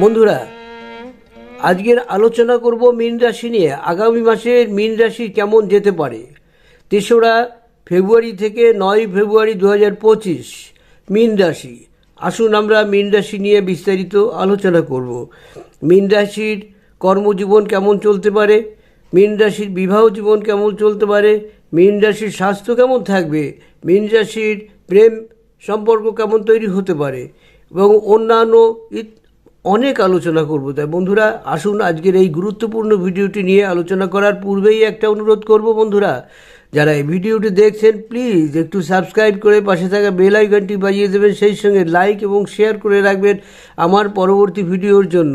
বন্ধুরা, আজকের আলোচনা করব মীন রাশি নিয়ে। আগামী মাসের মীন রাশি কেমন যেতে পারে? তেসরা ফেব্রুয়ারি থেকে নয় ফেব্রুয়ারি দু হাজার পঁচিশ, মীন রাশি। আসুন আমরা মীন রাশি নিয়ে বিস্তারিত আলোচনা করব। মীন রাশির কর্মজীবন কেমন চলতে পারে? মীন রাশির বিবাহ জীবন কেমন চলতে পারে? মীন রাশির স্বাস্থ্য কেমন থাকবে? মীন রাশির প্রেম সম্পর্ক কেমন তৈরি হতে পারে? এবং অন্যান্য অনেক আলোচনা করব। তাই বন্ধুরা, আসুন আজকের এই গুরুত্বপূর্ণ ভিডিওটি নিয়ে আলোচনা করার পূর্বেই একটা অনুরোধ করব বন্ধুরা। যারা এই ভিডিওটি দেখছেন, প্লিজ একটু সাবস্ক্রাইব করে পাশে থাকা বেল আইকনটি বাজিয়ে দেবেন, সেই সঙ্গে লাইক এবং শেয়ার করে রাখবেন আমার পরবর্তী ভিডিওর জন্য।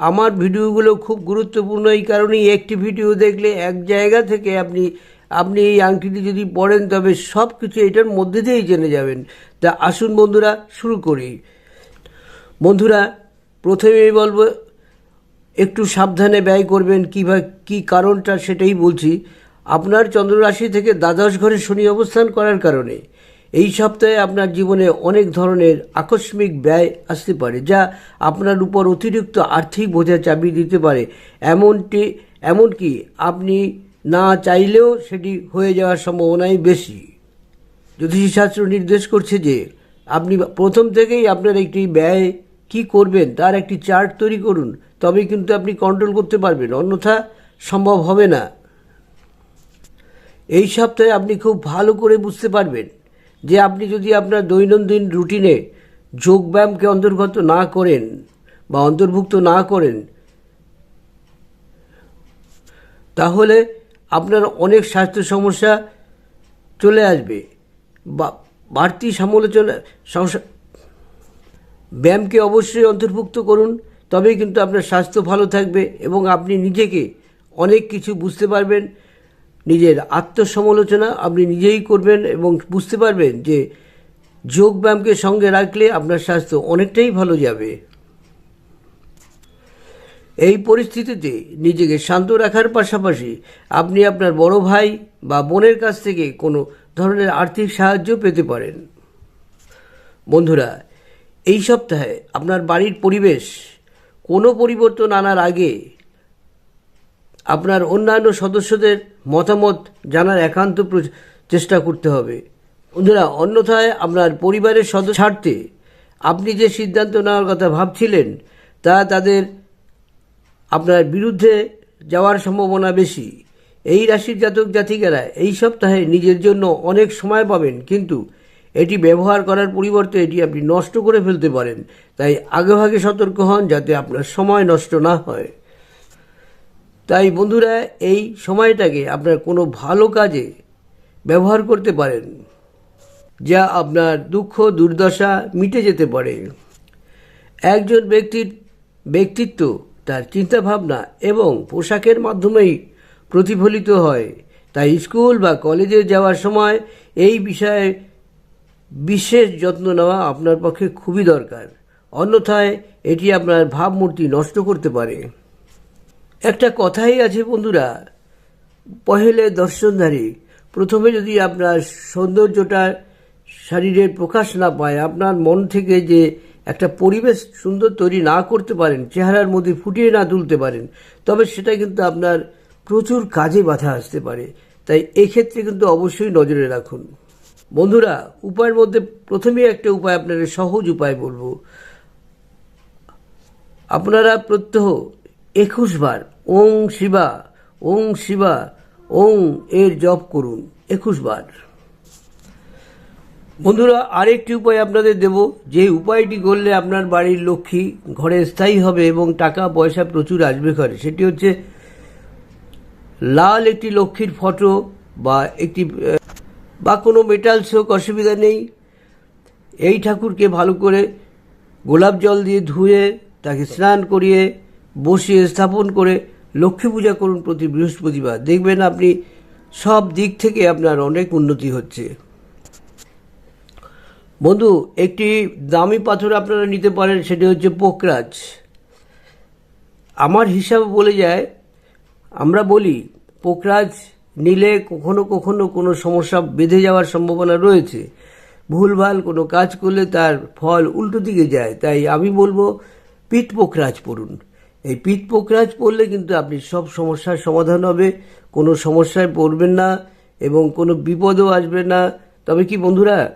আমার ভিডিওগুলো খুব গুরুত্বপূর্ণ, এই কারণেই একটি ভিডিও দেখলে এক জায়গা থেকে আপনি আপনি এই আংটিটি যদি পড়েন, তবে সব কিছু এটার মধ্যে দিয়েই জেনে যাবেন। তা আসুন বন্ধুরা, শুরু করি। বন্ধুরা প্রথমেই বলব, একটু সাবধানে ব্যয় করবেন, কী বা, কী কারণটা সেটাই বলছি। আপনার চন্দ্ররাশি থেকে দ্বাদশ ঘরে শনি অবস্থান করার কারণে এই সপ্তাহে আপনার জীবনে অনেক ধরনের আকস্মিক ব্যয় আসতে পারে, যা আপনার উপর অতিরিক্ত আর্থিক বোঝা চাপিয়ে দিতে পারে। এমনটি, এমনকি আপনি না চাইলেও সেটি হয়ে যাওয়ার সম্ভাবনাই বেশি। জ্যোতিষশাস্ত্র নির্দেশ করছে যে, আপনি প্রথম থেকেই আপনার একটি ব্যয় কি করবেন? তার একটি চার্ট তৈরি করুন। তবে কিন্তু আপনি কন্ট্রোল করতে পারবেন। অন্যথা সম্ভব হবে না। এই সপ্তাহে আপনি খুব ভালো করে বুঝতে পারবেন যে আপনি যদি আপনার দৈনন্দিন রুটিনে যোগব্যায়ামকে অন্তর্গত না করেন বা অন্তর্ভুক্ত না করেন, তাহলে আপনার অনেক স্বাস্থ্য সমস্যা চলে আসবে বা বাড়তি সমালোচনা ব্যায়ামকে অবশ্যই অন্তর্ভুক্ত করুন, তবেই কিন্তু আপনার স্বাস্থ্য ভালো থাকবে এবং আপনি নিজেকে অনেক কিছু বুঝতে পারবেন। নিজের আত্মসমালোচনা আপনি নিজেই করবেন এবং বুঝতে পারবেন যে যোগ ব্যায়ামকে সঙ্গে রাখলে আপনার স্বাস্থ্য অনেকটাই ভালো যাবে। এই পরিস্থিতিতে নিজেকে শান্ত রাখার পাশাপাশি আপনি আপনার বড় ভাই বা বোনের কাছ থেকে কোনো ধরনের আর্থিক সাহায্য পেতে পারেন। বন্ধুরা এই সপ্তাহে আপনার বাড়ির পরিবেশ, কোনো পরিবর্তন আনার আগে আপনার অন্যান্য সদস্যদের মতামত জানার একান্ত চেষ্টা করতে হবে। বন্ধুরা, অন্যথায় আপনার পরিবারের সদস্য ছাড়তে আপনি যে সিদ্ধান্ত নেওয়ার কথা ভাবছিলেন, তা তাদের আপনার বিরুদ্ধে যাওয়ার সম্ভাবনা বেশি। এই রাশির জাতক জাতিকারা এই সপ্তাহে নিজের জন্য অনেক সময় পাবেন, কিন্তু এটি ব্যবহার করার পরিবর্তে এটি আপনি নষ্ট করে ফেলতে পারেন। তাই আগেভাগে সতর্ক হন যাতে আপনার সময় নষ্ট না হয়। তাই বন্ধুরা, এই সময়টাকে আপনার কোনো ভালো কাজে ব্যবহার করতে পারেন যা আপনার দুঃখ, দুর্দশা মিটে যেতে পারে। একজন ব্যক্তির ব্যক্তিত্ব, তার চিন্তাভাবনা এবং পোশাকের মাধ্যমেই প্রতিফলিত হয়। তাই স্কুল বা কলেজে যাওয়ার সময় এই বিষয়ে বিশেষ যত্ন নেওয়া আপনার পক্ষে খুবই দরকার। অন্যথায় এটি আপনার ভাবমূর্তি নষ্ট করতে পারে। একটা কথাই আছে বন্ধুরা, পহেলে দর্শনধারী প্রথমে যদি আপনার সৌন্দর্যটা শরীরের প্রকাশ না পায়, আপনার মন থেকে যে একটা পরিবেশ সুন্দর তৈরি না করতে পারেন, চেহারার মধ্যে ফুটিয়ে না তুলতে পারেন, তবে সেটা কিন্তু আপনার প্রচুর কাজে বাধা আসতে পারে। তাই এক্ষেত্রে কিন্তু অবশ্যই নজরে রাখুন। বন্ধুরা, উপায়ের মধ্যে প্রথমেই একটা উপায় আপনাদের সহজ উপায় বলব। আপনারা প্রত্যহ একুশ বার ওং শিবা ওং শিবা, ওং এর জপ করুন একুশ বার। বন্ধুরা, আরেকটি উপায় আপনাদের দেব, যে উপায়টি করলে আপনার বাড়ির লক্ষ্মী ঘরে স্থায়ী হবে এবং টাকা পয়সা প্রচুর আসবে ঘরে, সেটি হচ্ছে লাল একটি লক্ষ্মীর ফটো বা একটি বা কোনো মেটালস হোক অসুবিধা নেই। এই ঠাকুরকে ভালো করে গোলাপ জল দিয়ে ধুয়ে, তাকে স্নান করিয়ে, বসিয়ে, স্থাপন করে লক্ষ্মী পূজা করুন প্রতি বৃহস্পতিবার। দেখবেন আপনি সব দিক থেকে আপনার অনেক উন্নতি হচ্ছে। বন্ধু, একটি দামি পাথর আপনারা নিতে পারেন, সেটি হচ্ছে পোকরাজ। আমার হিসাব বলে যায়, আমরা বলি, পোকরাজ নিলে কখনো কখনো কোনো সমস্যা বেঁধে যাওয়ার সম্ভাবনা রয়েছে। ভুলভাল কোনো কাজ করলে তার ফল উল্টো দিকে যায়। তাই আমি বলব, পিঠ পোখরাজ পড়ুন। এই পিঠ পোখরাজ পড়লে কিন্তু আপনি সব সমস্যার সমাধান হবে। কোনো সমস্যায় পড়বেন না এবং কোনো বিপদও আসবে না। তবে কি বন্ধুরা,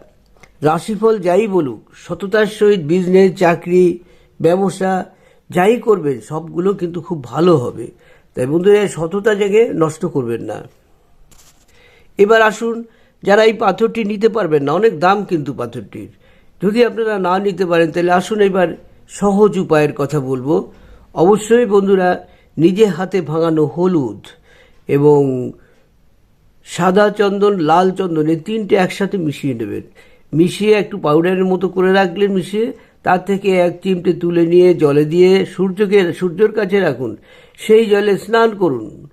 রাশিফল যাই বলুক, সততার সহিত বিজনেস চাকরি, ব্যবসা, যাই করবেন, সবগুলো কিন্তু খুব ভালো হবে। তাই বন্ধুরা সততা জেগে নষ্ট করবেন না। এবার আসুন, যারা এই পাথরটি নিতে পারবেন না, অনেক দাম কিন্তু পাথরটির। যদি আপনারা না নিতে পারেন, তাহলে আসুন এবার সহজ উপায়ের কথা বলব। অবশ্যই বন্ধুরা, নিজে হাতে ভাঙানো হলুদ এবং সাদা চন্দন, লাল চন্দন, এই তিনটে একসাথে মিশিয়ে নেবেন। মিশিয়ে একটু পাউডারের মতো করে রাখলেন, মিশিয়ে তার থেকে এক চিমটে তুলে নিয়ে জলে দিয়ে সূর্যকে, সূর্যের কাছে রাখুন। সেই জলে স্নান করুন।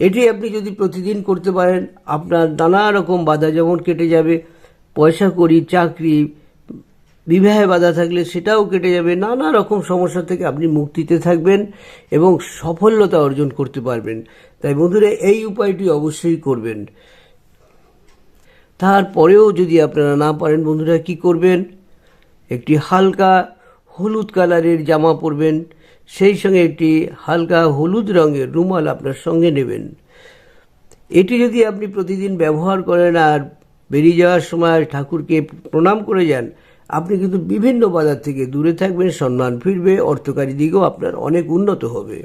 এটি আপনি যদি প্রতিদিন করতে পারেন, আপনার নানা রকম বাধা যেমন কেটে যাবে, পয়সা করি চাকরি, বিবাহে বাধা থাকলে সেটাও কেটে যাবে, নানা রকম সমস্যা থেকে আপনি মুক্তিতে থাকবেন এবং সফলতা অর্জন করতে পারবেন। তাই বন্ধুরা, এই উপায়টি অবশ্যই করবেন। তারপরেও যদি আপনারা না পারেন, বন্ধুরা, কি করবেন? একটি হালকা হলুদ কালারের জামা পরবেন। সেই সঙ্গে একটি হালকা হলুদ রঙের রুমাল আপনার সঙ্গে নেবেন। এটি যদি আপনি প্রতিদিন ব্যবহার করেন আর বেরিয়ে যাওয়ার সময় ঠাকুরকে প্রণাম করে যান, আপনি কিন্তু বিভিন্ন বাজার থেকে দূরে থাকবেন, সম্মান ফিরবে, অর্থকারী দিকেও আপনার অনেক উন্নত হবে।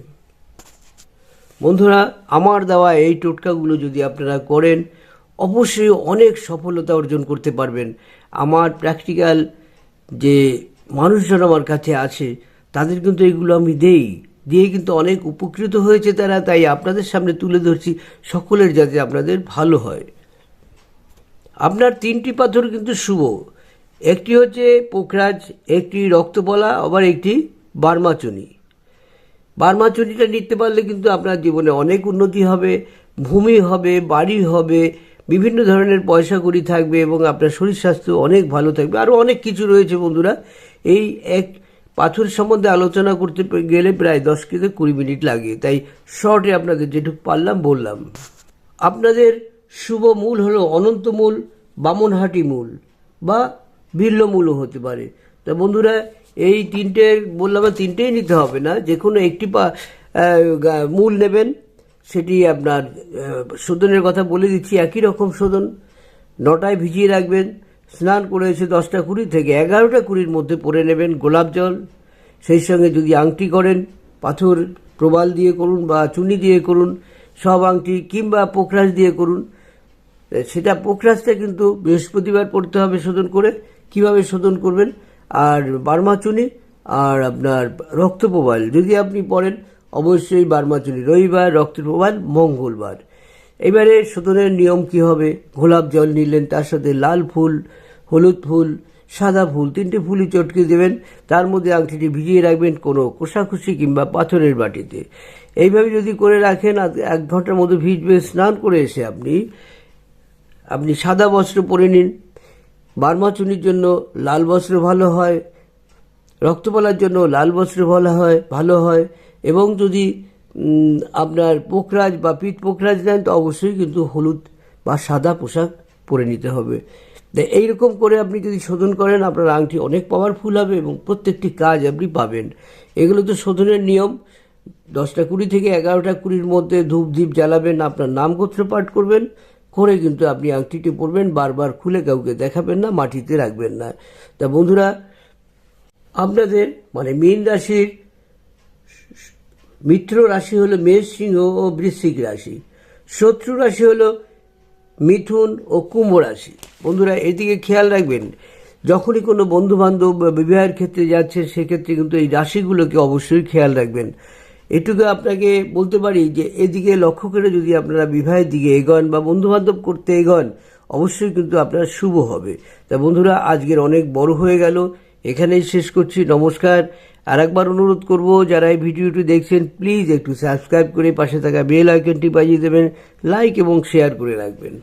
বন্ধুরা, আমার দেওয়া এই টোটকাগুলো যদি আপনারা করেন, অবশ্যই অনেক সফলতা অর্জন করতে পারবেন। আমার প্র্যাকটিক্যাল যে মানুষজন আমার কাছে আছে তাদের কিন্তু এগুলো আমি দেই। দিয়ে কিন্তু অনেক উপকৃত হয়েছে তারা, তাই আপনাদের সামনে তুলে ধরছি। সকলের যাতে আপনাদের ভালো হয়। আপনার তিনটি পাথর কিন্তু শুভ। একটি হচ্ছে পোখরাজ, একটি রক্তবলা, আবার একটি বার্মাচুনি। বার্মাচুরিটা নিতে পারলে কিন্তু আপনার জীবনে অনেক উন্নতি হবে, ভূমি হবে, বাড়ি হবে, বিভিন্ন ধরনের পয়সা কড়ি থাকবে এবং আপনার শরীর স্বাস্থ্য অনেক ভালো থাকবে। আরও অনেক কিছু রয়েছে বন্ধুরা। এই এক পাথর সম্বন্ধে আলোচনা করতে গেলে প্রায় দশ থেকে কুড়ি মিনিট লাগে। তাই শর্টে আপনাদের যেটুকু পারলাম, বললাম। আপনাদের শুভ মূল হলো অনন্ত মূল, বামনহাটি মূল বা বিল্ল মূলও হতে পারে। তা বন্ধুরা, এই তিনটে বললাম তিনটেই নিতে হবে না। যে কোনো একটি পা মূল নেবেন। সেটি আপনার শোধনের কথা বলে দিচ্ছি। একই রকম শোধন। নটায় ভিজিয়ে রাখবেন। স্নান করে এসে দশটা কুড়ি থেকে এগারোটা কুড়ির মধ্যে পরে নেবেন গোলাপ জল। সেই সঙ্গে যদি আংটি করেন, পাথর প্রবাল দিয়ে করুন বা চুনি দিয়ে করুন, সব আংটি কিংবা পোখরাজ দিয়ে করুন। সেটা পোখরাজটা কিন্তু বৃহস্পতিবার পড়তে হবে শোধন করে। কীভাবে শোধন করবেন? আর বার্মাচুনি আর আপনার রক্তপ্রবাল। যদি আপনি পড়েন, অবশ্যই বার্মাচুনি রবিবার রক্ত প্রবাল মঙ্গলবার। এবারে শোধনের নিয়ম কি হবে? গোলাপ জল নিলেন তার সাথে লাল ফুল, হলুদ ফুল, সাদা ফুল, তিনটে ফুলই চটকে দেবেন। তার মধ্যে আংটিটি ভিজিয়ে রাখবেন কোনো কোষাকুষি কিংবা পাথরের বাটিতে। এইভাবে যদি করে রাখেন এক ঘণ্টার মধ্যে ভিজবে। স্নান করে এসে আপনি আপনি সাদা বস্ত্র পরে নিন। বার্মাচুনির জন্য লাল বস্ত্র ভালো হয়। রক্তপালার জন্য লাল বস্ত্র ভালো হয় ভালো হয়। এবং যদি আপনার পোখরাজ বা পিঠ পোখরাজ নেন, তো অবশ্যই কিন্তু হলুদ বা সাদা পোশাক পরে নিতে হবে। এইরকম করে আপনি যদি শোধন করেন, আপনার আংটি অনেক পাওয়ারফুল হবে এবং প্রত্যেকটি কাজ আপনি পাবেন। এগুলো তো শোধনের নিয়ম। দশটা কুড়ি থেকে এগারোটা কুড়ির মধ্যে ধূপ দ্বীপ জ্বালাবেন, আপনার নাম গোত্র পাঠ করবেন, করে কিন্তু আপনি আংটিটি পরবেন, বারবার খুলে কাউকে দেখাবেন না, মাটিতে রাখবেন না। তা বন্ধুরা, আপনাদের মানে মীন রাশির মিত্র রাশি হলো মেষ সিংহ ও বৃশ্চিক রাশি। শত্রু রাশি হলো মিথুন ও কুম্ভ রাশি। বন্ধুরা, এদিকে খেয়াল রাখবেন, যখনই কোনো বন্ধু বান্ধব বিবাহের ক্ষেত্রে যাচ্ছে, সেক্ষেত্রে কিন্তু এই রাশিগুলোকে অবশ্যই খেয়াল রাখবেন। এটুকু আপনাকে বলতে পারি যে, এদিকে লক্ষ্য করে যদি আপনারা বিবাহের দিকে এগোন বা বন্ধু বান্ধব করতে এগোন, অবশ্যই কিন্তু আপনার শুভ হবে। তা বন্ধুরা, আজকের অনেক বড় হয়ে গেল। এখানেই শেষ করছি। নমস্কার। আর একবার অনুরোধ করব, যারা এই ভিডিওটি দেখছেন প্লিজ একটু সাবস্ক্রাইব করে পাশে থাকা বেল আইকনটি বাজিয়ে দেবেন লাইক এবং শেয়ার করে রাখবেন।